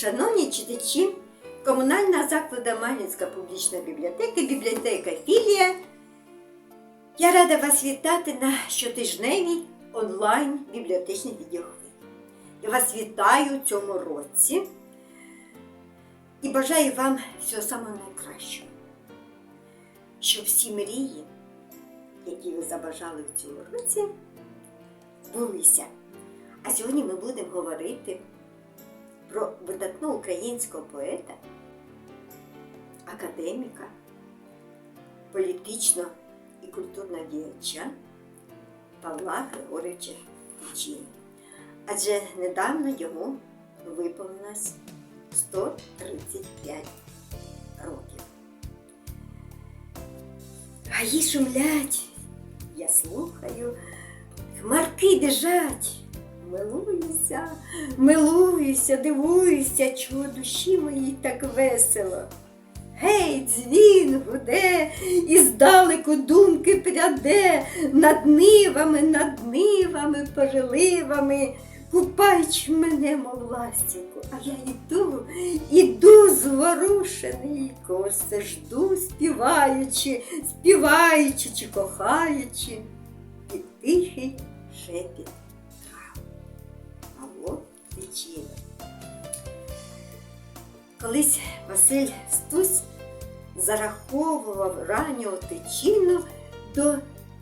Шановні читачі комунального закладу Мальницька публічна бібліотека, бібліотека Філія. Я рада вас вітати на щотижневій онлайн бібліотечній відеохвилі. Я вас вітаю у цьому році і бажаю вам всього самого найкращого. Щоб всі мрії, які ви забажали в цьому році, збулися. А сьогодні ми будемо говорити про видатного українського поета, академіка, політичного і культурного діяча Павла Григоровича Тичини. Адже недавно йому виповнилось 135 років. Гаї шумлять, я слухаю, хмарки біжать. Милуюся, милуюся, дивуюся, чого душі моїй так весело. Гей, дзвін гуде, і здалеку думки пряде над нивами, над нивами, переливами, купаючи мене, мов ластівку, а я йду, іду зворушений, все жду, співаючи, співаючи чи кохаючи, і тихий шепіт. Тичина. Колись Василь Стусь зараховував раннього Тичину до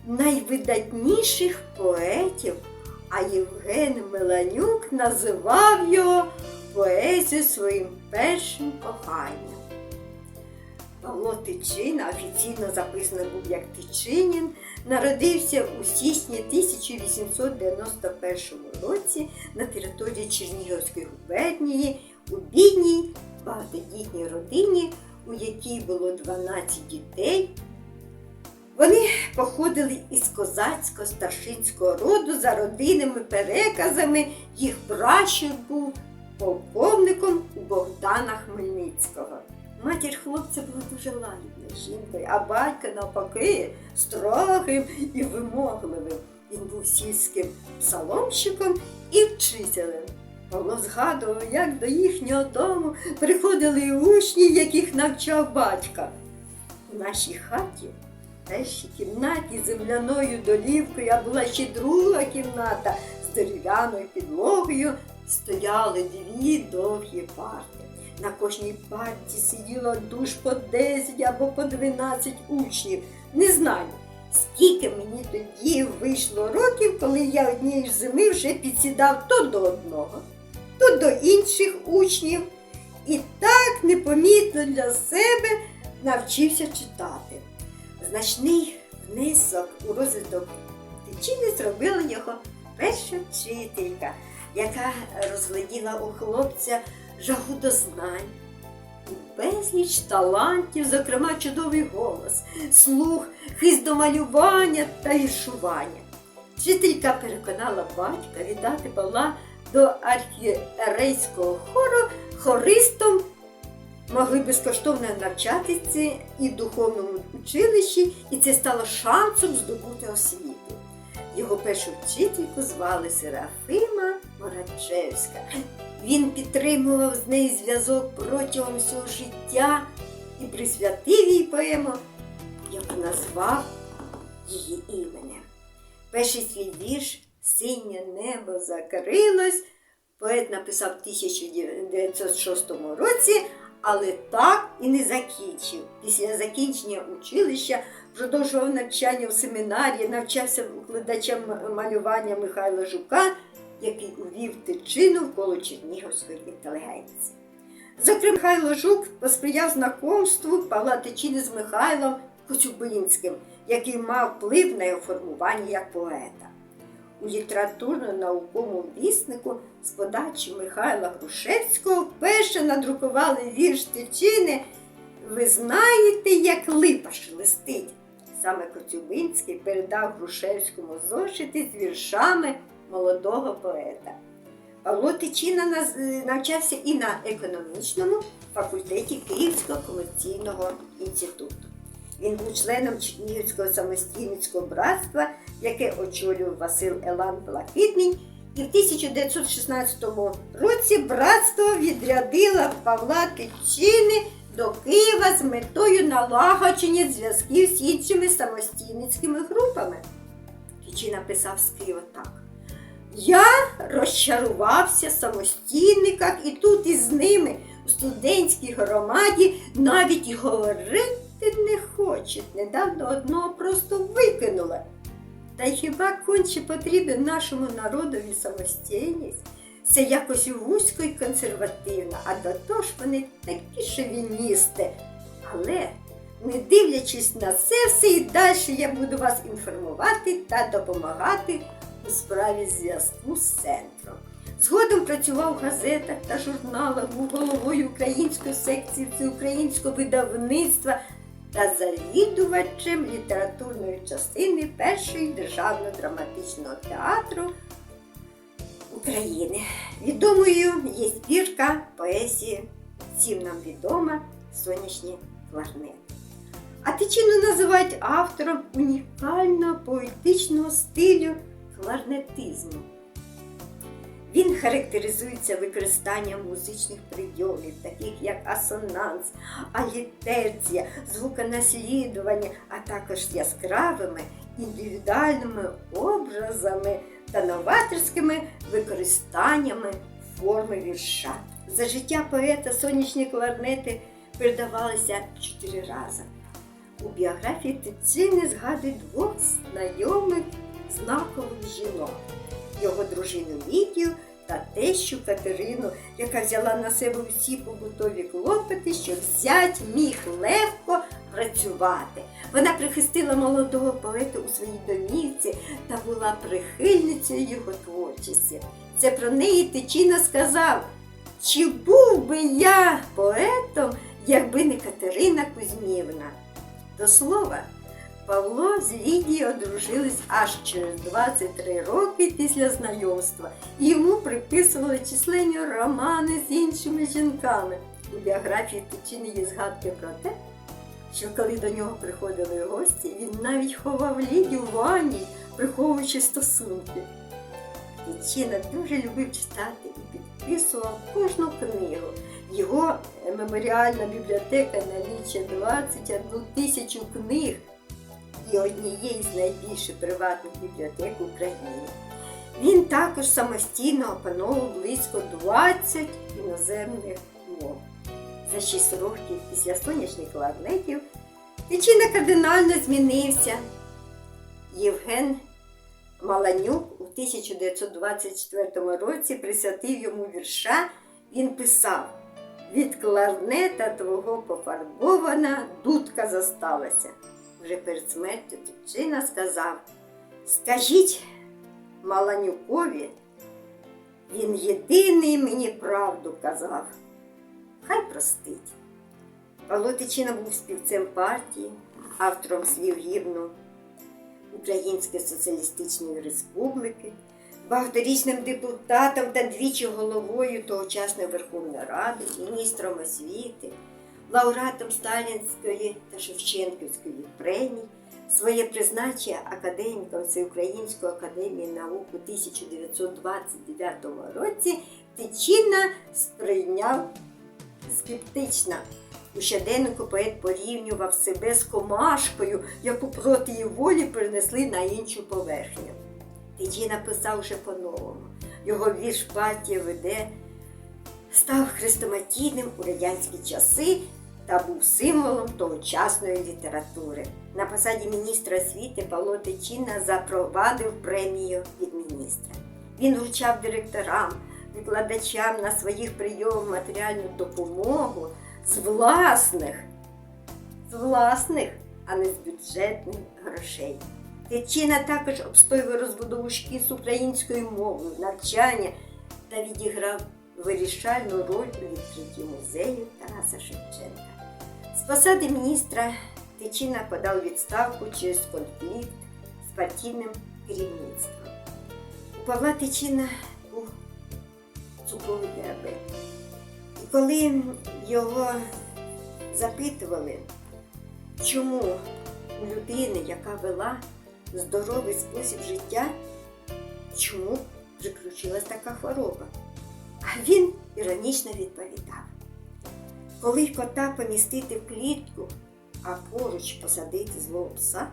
найвидатніших поетів, а Євген Меланюк називав його поезію своїм першим коханням. Павло Тичина, офіційно записано був як Тичинін, народився у січні 1891 році на території Чернігівської губернії у бідній багатодітній родині, у якій було 12 дітей. Вони походили із козацько-старшинського роду за родинними переказами. Їх пращур був полковником у Богдана Хмельницького. Матір хлопця була дуже лагідною жінкою, а батько навпаки строгим і вимогливим. Він був сільським псаломщиком і вчителем. Павло згадував, як до їхнього дому приходили учні, яких навчав батька. У нашій хаті, в першій кімнаті земляною долівкою, а була ще друга кімната з дерев'яною підлогою, стояли дві довгі парти. На кожній парті сиділо душ по 10 або по 12 учнів. Не знаю, скільки мені тоді вийшло років, коли я однієї ж зими вже підсідав то до одного, то до інших учнів. І так непомітно для себе навчився читати. Значний внесок у розвиток тичини зробила його перша вчителька, яка розгляділа у хлопця жагу до знань. Безліч талантів, зокрема чудовий голос, слух, хист до малювання та віршування. Вчителька переконала батька віддати Павла до архієрейського хору хористом могли безкоштовно навчатися і в духовному училищі, і це стало шансом здобути освіту. Його першу вчительку звали Серафима Морачевська. Він підтримував з нею зв'язок протягом всього життя і присвятив їй поему, яку назвав її іменем. Перший свій вірш Синє небо закрилось. Поет написав в 1906 році, але так і не закінчив. Після закінчення училища продовжував навчання в семінарії, навчався укладачем малювання Михайла Жука, який увів тичину в коло Чернігівської інтелігенції. Зокрема, Михайло Жук посприяв знакомству Павла Тичини з Михайлом Коцюбинським, який мав вплив на його формування як поета. У літературно-науковому віснику з подачі Михайла Грушевського вперше надрукували вірш Тичини Ви знаєте, як липа шелестить. Саме Коцюбинський передав Грушевському зошити з віршами молодого поета. Павло Тичина навчався і на економічному факультеті Київського комерційного інституту. Він був членом Чернігівського самостійницького братства, яке очолював Василь Елан Блакитний, І в 1916 році братство відрядило Павла Тичини до Києва з метою налагодження зв'язків з іншими самостійницькими групами. Тичина писав з Києва так. Я розчарувався самостійниках і тут із ними у студентській громаді навіть і говорити не хочуть. Недавно одного просто викинула. Та хіба конче потрібен нашому народові самостійність? Це якось вузько і консервативно, а до того ж вони такі шовіністи. Але, не дивлячись на це все, і далі я буду вас інформувати та допомагати у справі зв'язку з центром. Згодом працював в газетах та журналах, був головою української секції всеукраїнського видавництва та завідувачем літературної частини першої державного драматичного театру України. Відомою є збірка поезії, всім нам відома сонячні кларнети. А Тичину називають автором унікального поетичного стилю кларнетизму. Він характеризується використанням музичних прийомів, таких як асонанс, алітерція, звуконаслідування, а також яскравими індивідуальними образами та новаторськими використаннями форми вірша. За життя поета сонячні кларнети передавалися чотири рази. У біографії Тицини згадують двох знайомих знакових жінок його дружину Лідію та тещу Катерину, яка взяла на себе всі побутові клопоти, щоб зять міг легко працювати. Вона прихистила молодого поета у своїй домівці та була прихильницею його творчості. Це про неї Тичина сказав: чи був би я поетом, якби не Катерина Кузьмівна? До слова, Павло з Лідією одружились аж через 23 роки після знайомства. Йому приписували численні романи з іншими жінками. У біографії Тичини є згадки про те, що коли до нього приходили гості, він навіть ховав Лідію в ванні, приховуючи стосунки. Тичина дуже любив читати і підписував кожну книгу. Його меморіальна бібліотека налічує 21 тисячу книг і однієї з найбільших приватних бібліотек України. Він також самостійно опановував близько 20 іноземних мов. За 6 років після сонячних кларнетів Тичина кардинально змінився. Євген Маланюк у 1924 році присвятив йому вірша. Він писав: від кларнета твого пофарбована дудка зосталася. Вже перед смертю Тичина сказав: Скажіть Маланюкові, він єдиний мені правду казав. Хай простить. Павло Тичина був співцем партії, автором слів гімну Української Соціалістичної Республіки, багаторічним депутатом та двічі головою тогочасної Верховної Ради, міністром освіти, лауреатом Сталінської та Шевченківської премій, своє призначення академіком Всеукраїнської академії наук у 1929 році Тичина сприйняв скептично. У щоденнику поет порівнював себе з комашкою, яку проти її волі перенесли на іншу поверхню. Тичі написав вже по-новому. Його вірш партія веде став хрестоматійним у радянські часи та був символом тогочасної літератури. На посаді міністра освіти Павло Тичина запровадив премію від міністра. Він вручав директорам, викладачам на своїх прийомах матеріальну допомогу з власних, з власних, а не з бюджетних грошей. Тичина також обстоював розбудову шкіл з українською мовою, навчання та відіграв вирішальну роль у відкритті музею Тараса Шевченка. З посади міністра Тичина подав відставку через конфлікт з партійним керівництвом. У Павла Тичина був цукровий діабет. І коли його запитували, чому у людини, яка вела здоровий спосіб життя, чому приключилась така хвороба. А він іронічно відповідав: коли кота помістити в клітку, а поруч посадити злого пса,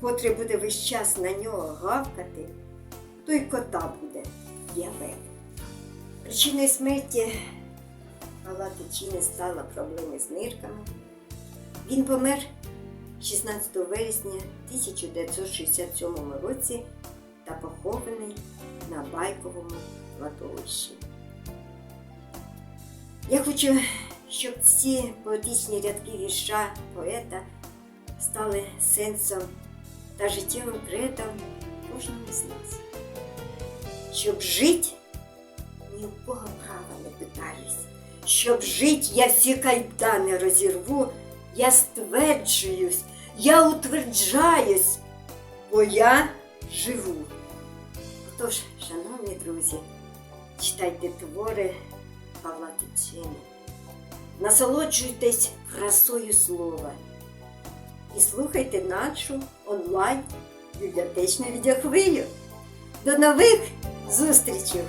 котрий буде весь час на нього гавкати, то й кота буде діабет. Причиною смерті Павла Тичини стала проблеми з нирками. Він помер 16 вересня 1967 році та похований на байковому кладовищі. Я хочу, щоб ці поетичні рядки вірша поета стали сенсом та життєвим кредом кожному з нас. Щоб жити, ні у кого права не питаюсь. Щоб жити, я всі кайдани розірву, я стверджуюсь, я утверджаюсь, бо я живу. Отож, шановні друзі, читайте твори Павла Тичини, насолоджуйтесь красою слова і слухайте нашу онлайн бібліотечну відеохвилю. До нових зустрічей!